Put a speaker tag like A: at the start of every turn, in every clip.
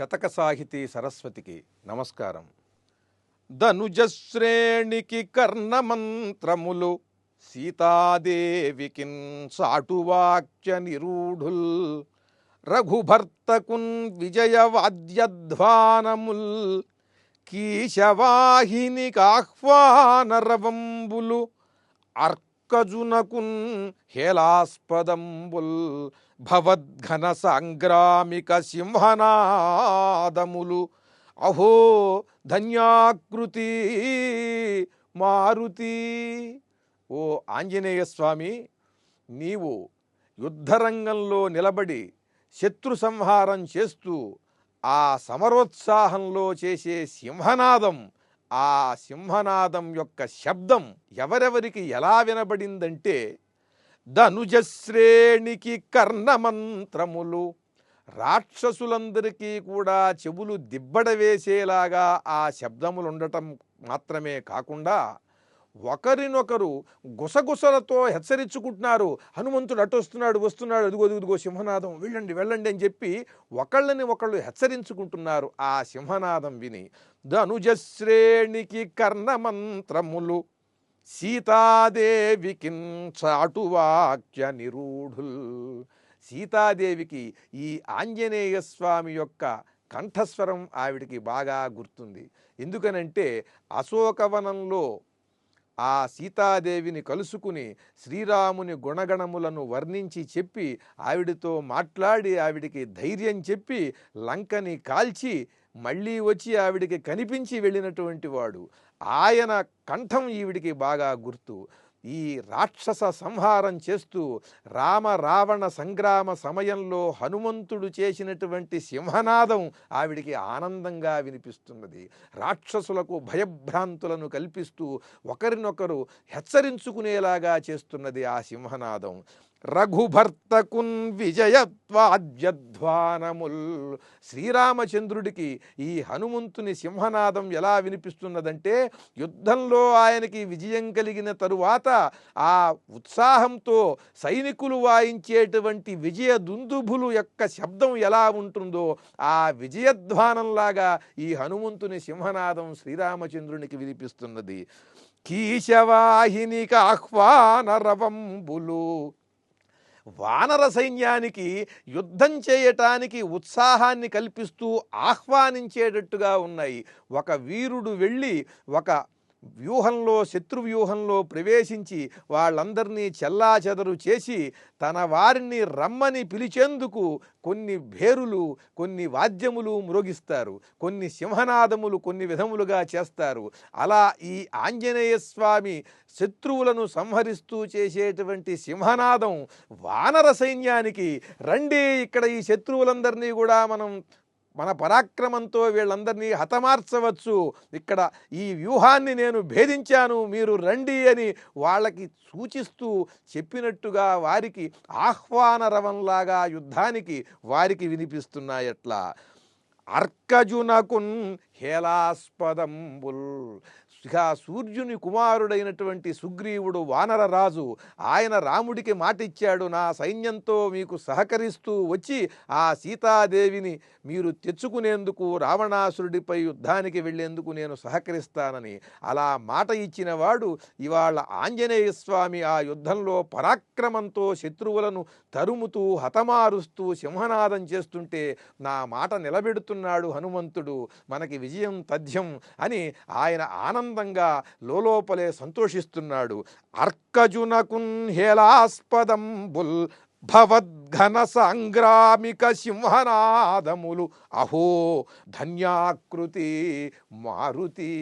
A: శతక సాహితీ సరస్వతికి నమస్కారం. ధనుజశ్రేణికి కర్ణమంత్రములు సీతాదేవికిన్ సాటువాక్య నిరూఢుల్ రఘుభర్తకున్ విజయవాద్యధ్వానముల్ కీశవాహిని కాహ్వానరవంబులు అర్కజునకున్ హేలాస్పదంబుల్ భవద్ఘన సాంగ్రామిక సింహనాదములు అహో ధన్యాకృతి మారుతి. ఓ ఆంజనేయ స్వామి నీవు యుద్ధరంగంలో నిలబడి శత్రు సంహారం చేస్తూ ఆ సమరోత్సాహంలో చేసే సింహనాదం ఆ సింహనాదం యొక్క శబ్దం ఎవరెవరికి ఎలా వినబడిందంటే ధనుజశ్రేణికి కర్ణమంత్రములు. రాక్షసులందరికీ కూడా చెవులు దిబ్బడ వేసేలాగా ఆ శబ్దములు ఉండటం మాత్రమే కాకుండా ఒకరినొకరు గుసగుసలతో హెచ్చరించుకుంటున్నారు. హనుమంతుడు అటు వస్తున్నాడు వస్తున్నాడు అదిగో అదిగో సింహనాదం వెళ్ళండి వెళ్ళండి అని చెప్పి ఒకళ్ళని ఒకళ్ళు హెచ్చరించుకుంటున్నారు ఆ సింహనాదం విని. ధనుజశ్రేణికి కర్ణమంత్రములు. సీతాదేవికి చాటువాక్య నిరూఢుల్. సీతాదేవికి ఈ ఆంజనేయ స్వామి యొక్క కంఠస్వరం ఆవిడికి బాగా గుర్తుంది. ఎందుకనంటే అశోకవనంలో ఆ సీతాదేవిని కలుసుకుని శ్రీరాముని గుణగణములను వర్ణించి చెప్పి ఆవిడతో మాట్లాడి ఆవిడికి ధైర్యం చెప్పి లంకని కాల్చి మళ్ళీ వచ్చి ఆవిడికి కనిపించి వెళ్ళినటువంటి వాడు ఆయన కంఠం ఈవిడికి బాగా గుర్తు. ఈ రాక్షస సంహారం చేస్తూ రామ రావణ సంగ్రామ సమయంలో హనుమంతుడు చేసినటువంటి సింహనాదం ఆవిడికి ఆనందంగా వినిపిస్తున్నది. రాక్షసులకు భయభ్రాంతులను కల్పిస్తూ ఒకరినొకరు హెచ్చరించుకునేలాగా చేస్తున్నది ఆ సింహనాదం. రఘుభర్తకున్ విజయత్వాద్యధ్వానముల్. శ్రీరామచంద్రుడికి ఈ హనుమంతుని సింహనాదం ఎలా వినిపిస్తున్నదంటే యుద్ధంలో ఆయనకి విజయం కలిగిన తరువాత ఆ ఉత్సాహంతో సైనికులు వాయించేటువంటి విజయ దుందుభులు యొక్క శబ్దం ఎలా ఉంటుందో ఆ విజయధ్వానంలాగా ఈ హనుమంతుని సింహనాదం శ్రీరామచంద్రునికి వినిపిస్తున్నది. కీశవాహినిక ఆహ్వానరవంబులు. వానర సైన్యానికి యుద్ధం చేయటానికి ఉత్సాహాన్ని కల్పిస్తూ ఆహ్వానించేటట్టుగా ఉన్నాయి. ఒక వీరుడు వెళ్ళి ఒక వ్యూహంలో శత్రు వ్యూహంలో ప్రవేశించి వాళ్ళందరినీ చెల్లాచెదరు చేసి తన వారిని రమ్మని పిలిచేందుకు కొన్ని భేరులు కొన్ని వాద్యములు మ్రోగిస్తారు. కొన్ని సింహనాదములు కొన్ని విధములుగా చేస్తారు. అలా ఈ ఆంజనేయ స్వామి శత్రువులను సంహరిస్తూ చేసేటువంటి సింహనాదం వానర సైన్యానికి రండి ఇక్కడ ఈ శత్రువులందరినీ కూడా మనం మన పరాక్రమంతో వీళ్ళందరినీ హతమార్చవచ్చు. ఇక్కడ ఈ వ్యూహాన్ని నేను భేదించాను. మీరు రండి అని వాళ్ళకి సూచిస్తూ చెప్పినట్టుగా వారికి ఆహ్వాన రవంలాగా యుద్ధానికి వారికి వినిపిస్తున్నాయట్లా. అర్కజునకున్ హేలాస్పదంబుల్ ఇక సూర్యుని కుమారుడైనటువంటి సుగ్రీవుడు వానర రాజు ఆయన రాముడికి మాటిచ్చాడు. నా సైన్యంతో మీకు సహకరిస్తూ వచ్చి ఆ సీతాదేవిని మీరు తెచ్చుకునేందుకు రావణాసురుడిపై యుద్ధానికి వెళ్ళేందుకు నేను సహకరిస్తానని అలా మాట ఇచ్చినవాడు ఇవాళ ఆంజనేయ స్వామి ఆ యుద్ధంలో పరాక్రమంతో శత్రువులను తరుముతూ హతమారుస్తూ సింహనాదం చేస్తుంటే నా మాట నిలబెడుతున్నాడు హనుమంతుడు. మనకి విజయం తథ్యం అని ఆయన ఆనందంగా లోలోపలే సంతోషిస్తున్నాడు. అర్కజునకున్ హేలాస్పదంబుల్ భవద్ఘన సాంగ్రామిక సింహనాదములు. అహో ధన్యాకృతి మారుతి.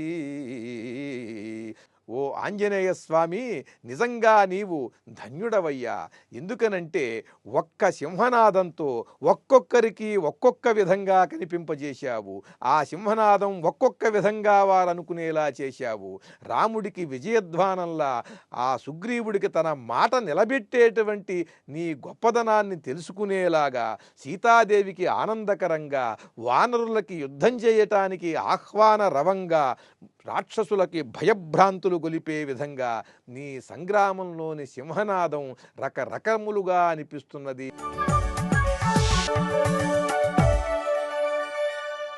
A: ఓ ఆంజనేయ స్వామి నిజంగా నీవు ధన్యుడవయ్యా. ఎందుకనంటే ఒక్క సింహనాదంతో ఒక్కొక్కరికి ఒక్కొక్క విధంగా కనిపింపజేశావు. ఆ సింహనాదం ఒక్కొక్క విధంగా వారనుకునేలా చేశావు. రాముడికి విజయధ్వానంలా ఆ సుగ్రీవుడికి తన మాట నిలబెట్టేటువంటి నీ గొప్పదనాన్ని తెలుసుకునేలాగా సీతాదేవికి ఆనందకరంగా వానరులకి యుద్ధం చేయటానికి ఆహ్వాన రవంగా రాక్షసులకి భయభ్రాంతులు గొలిపే విధంగా నీ సంగ్రామంలోని సింహనాదం రకరకములుగా అనిపిస్తున్నది.